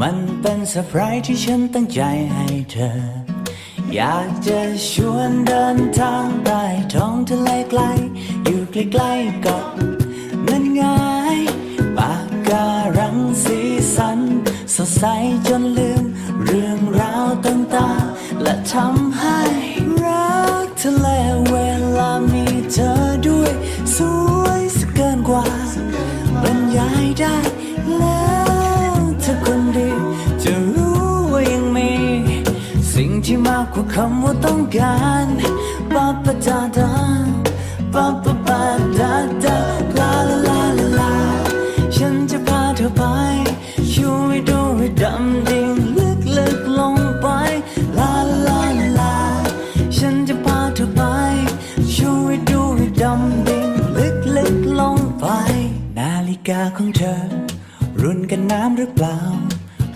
มันเป็นเซอร์ไพรส์ที่ฉันตั้งใจให้เธอ อยากจะชวนเดินทางใต้ท้องทะเลไกล อยู่ใกล้ๆกับนั่นไงปากการังสีสัน สดใสจนลืม เรื่องราวต่างๆ และทำให้รักทะเลเวลามีเธอด้วย สวยสเกินกว่าบรรยายได้ กว่าคำว่าต้องการปาปะดาดาปาปะปาดาดาลาลาลาลาลาฉันจะพาเธอไปช่วยดูให้ดำดิ่งลึกลึกลงไปลาลาลาลาฉันจะพาเธอไปช่วยดูให้ดำดิ่งลึกลึกลงไป นาฬิกาของเธอ รุ่นกันน้ำหรือเปล่า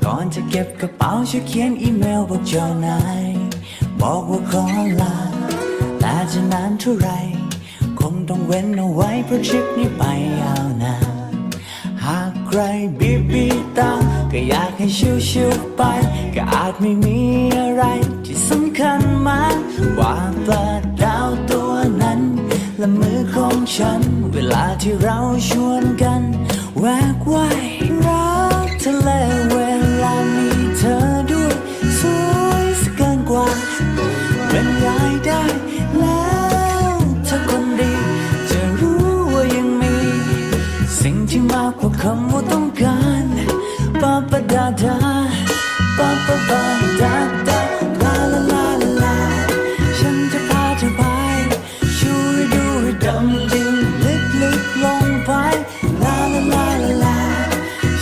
ก่อนจะเก็บกระเป๋าช่วยเขียนอีเมลบอกเจ้านาย บอกว่าขอลา แต่จะนานเท่าไร คงต้องเว้นเอาไว้เพราะทริปนี้ไปยาวนานหากใครบีบบีตา ก็อยากให้ชิวๆไป ก็อาจไม่มีอะไรที่สำคัญมากกว่าปลาดาวตัวนั้น และมือของฉัน เวลาที่เราชวนกัน แวกว่ายรักทะเลเวลา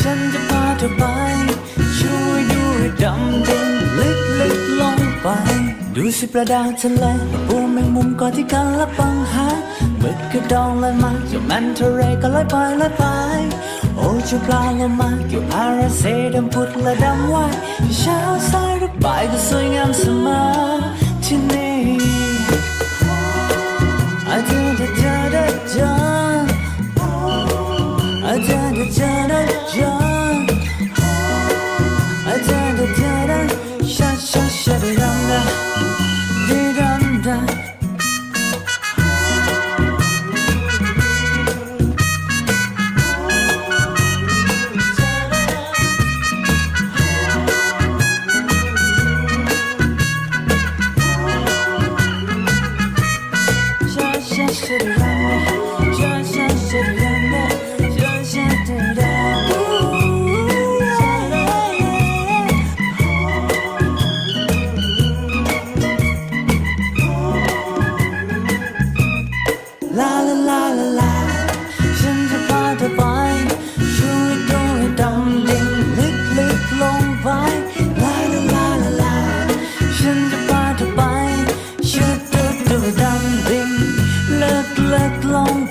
ฉันจะพาเธอไปช่วยดูให้ดำดิ่งลึกลึกลงไปดูสิปลาดาทะเลปูแมงมุมก่อที่กันละปังหาหมึกกระดองลอยมาจ้าแมนเทเรก็ลอยไปลอยไป អូជប្លាលមកគេអរសេដំពុតលដំវ៉ៃឆាសារបាយក៏សวยងามសមាទីនេះអាចារ្យចារ្យចារ្យអាចារ្យចារ្យចារ្យ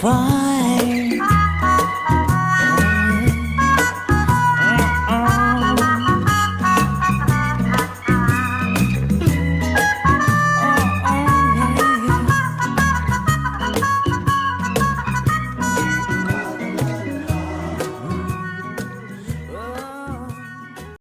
surprise.